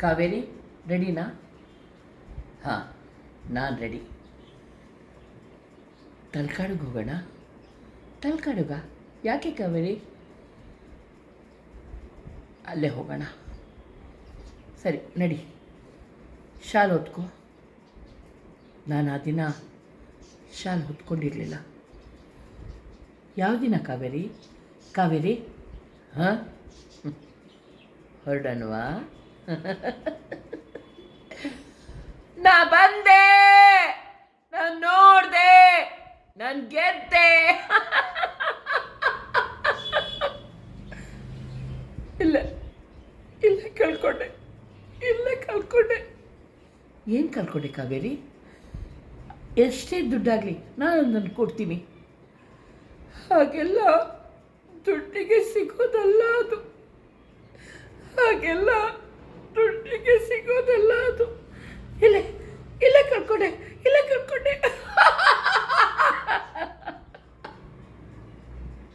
ಕಾವೇರಿ, ರೆಡಿನಾ? ಹಾಂ, ನಾನು ರೆಡಿ. ತಲ್ಕಾಡುಗೆ ಹೋಗೋಣ? ತಲ್ಕಾಡುಗ? ಯಾಕೆ ಕಾವೇರಿ? ಅಲ್ಲೇ ಹೋಗೋಣ. ಸರಿ, ನಡಿ. ಶಾಲ್ ಹೊತ್ಕೋ. ನಾನು ಆ ದಿನ ಶಾಲ್ ಹೊತ್ಕೊಂಡಿರಲಿಲ್ಲ. ಯಾವ ದಿನ ಕಾವೇರಿ? ಕಾವೇರಿ? ಹಾಂ? ಹೊರಡನ್ವಾ? ನಾ ಬಂದೆ, ನಾನು ನೋಡ್ದೆ, ನಾನು ಗೆದ್ದೆ. ಇಲ್ಲ ಇಲ್ಲ ಕಳ್ಕೊಂಡೆ ಇಲ್ಲ ಕಳ್ಕೊಂಡೆ. ಏನು ಕಳ್ಕೊಂಡೆ ಕಾವೇರಿ? ಎಷ್ಟೇ ದುಡ್ಡಾಗಲಿ ನಾನು ನಾನು ಕೊಡ್ತೀನಿ. ಹಾಗೆಲ್ಲ ದುಡ್ಡಿಗೆ ಸಿಗೋದಲ್ಲ ಅದು. ಹಾಗೆಲ್ಲ ನನಗೆ ಸಿಗೋದಲ್ಲ ಅದು. ಇಲ್ಲೇ ಇಲ್ಲೇ ಕರ್ಕೊಂಡೆ ಇಲ್ಲೇ